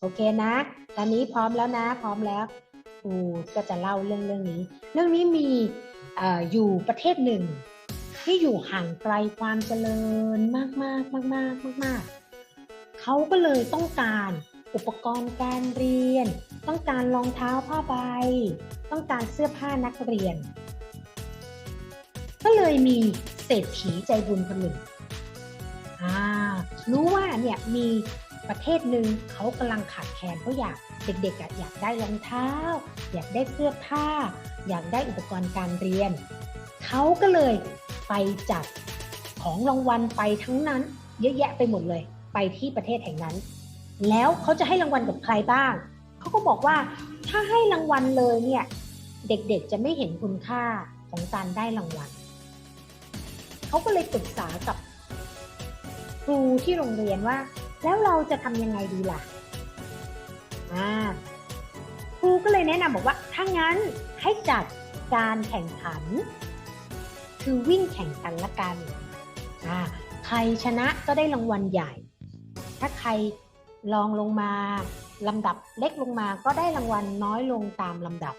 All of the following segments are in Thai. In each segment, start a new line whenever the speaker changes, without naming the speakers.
โอเคนะ ตอนนี้พร้อมแล้วนะ พร้อมแล้วครูก็จะเล่าเรื่องเรื่องนี้ เรื่องนี้มีออยู่ประเทศหนึ่ง ที่อยู่ห่างไกลความเจริญมากมากมากมากมากมากเขาก็เลยต้องการอุปกรณ์การเรียน ต้องการรองเท้าผ้าใบ ต้องการเสื้อผ้านักเรียน ก็เลยมีเศรษฐีใจบุญคนหนึ่งรู้ว่าเนี่ยมี ประเทศหนึ่งเขากำลังขาดแคลนเขาอยากเด็กๆอยากได้รองเท้า อยากได้เสื้อผ้า อยากได้อุปกรณ์การเรียน เขาก็เลยไปจัดของรางวัลไปทั้งนั้น เยอะแยะไปหมดเลย ไปที่ประเทศแห่งนั้น แล้วเขาจะให้รางวัลกับใครบ้างเขาก็บอกว่าถ้าให้รางวัลเลยเนี่ยเด็กๆจะไม่เห็นคุณค่าของการได้รางวัลเขาก็เลยปรึกษากับครูที่โรงเรียนว่า แล้วเราจะทำยังไงดีล่ะอ่าครูก็เลยแนะนำบอกว่า ถ้างั้นให้จัดการแข่งขัน คือวิ่งแข่งกันละกันอ่าใครชนะก็ได้รางวัลใหญ่ ถ้าใครลองลงมาลำดับเล็กลงมาก็ได้รางวัลน้อยลงตามลำดับ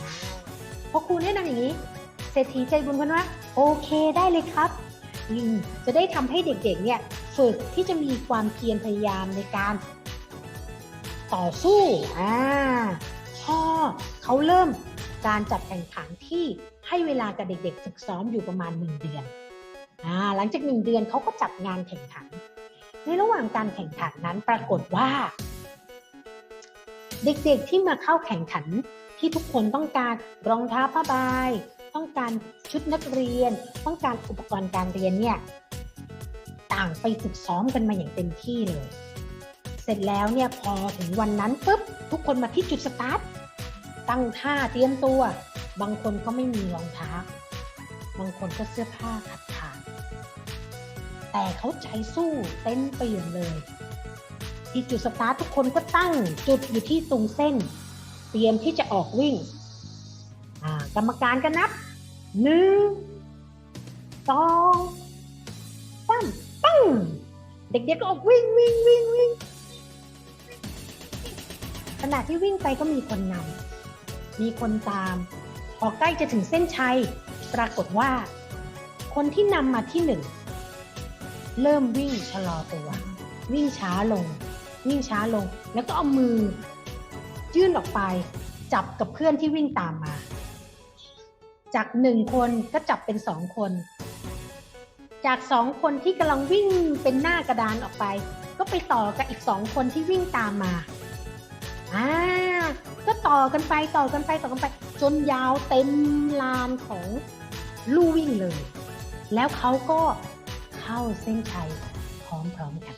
อ่าพอครูแนะนำอย่างนี้เศรษฐีใจบุญคนว่า โอเคได้เลยครับ อืมจะได้ทำให้เด็กๆเนี่ยฝึกที่จะมีความเพียรพยายามในการ ต่อสู้อ่าพอเขาเริ่มการจัดแข่งขันที่ให้เวลากับเด็กๆฝึกซ้อมอยู่ประมาณ 1 เดือนอ่าหลังจาก 1 เดือนเขาก็จัดงานแข่งขัน ในระหว่างการแข่งขันนั้นปรากฏว่า เด็กๆที่มาเข้าแข่งขันที่ทุกคนต้องการรองเท้าผ้าใบ ต้องการชุดนักเรียน ต้องการอุปกรณ์การเรียนเนี่ยต่างไปฝึกซ้อมกันมาอย่างเต็มที่เลย เสร็จแล้วเนี่ยพอถึงวันนั้นปุ๊บทุกคนมาที่จุดสตาร์ทตั้งท่าเตรียมตัว บางคนก็ไม่มีรองเท้าบางคนก็เสื้อผ้าขาดขาดแต่เขาใจสู้เต้นเปลี่ยนเลย ที่จุดสตาร์ททุกคนก็ตั้งจุดอยู่ที่ตรงเส้น เตรียมที่จะออกวิ่ง รรมการก็นับหนึ่งสองสามปังเด็กๆก็ออกวิ่งวิ่งวิ่งวิ่งขณะที่วิ่งไปก็มีคนนำมีคนตาม พอใกล้จะถึงเส้นชัย ปรากฏว่า คนที่นำมาที่หนึ่งเริ่มวิ่งชะลอตัว วิ่งช้าลง วิ่งช้าลง แล้วก็เอามือ ยื่นออกไป จับกับเพื่อนที่วิ่งตามมา จากหนึ่งคนก็จับเป็นสองคน จากสองคนที่กำลังวิ่งเป็นหน้ากระดานออกไป ก็ไปต่อกับอีกสองคนที่วิ่งตามมาอ่าก็ต่อกันไปต่อกันไปต่อกันไป จนยาวเต็มลานของลู่วิ่งเลย แล้วเขาก็เข้าเส้นชัยพร้อมๆกัน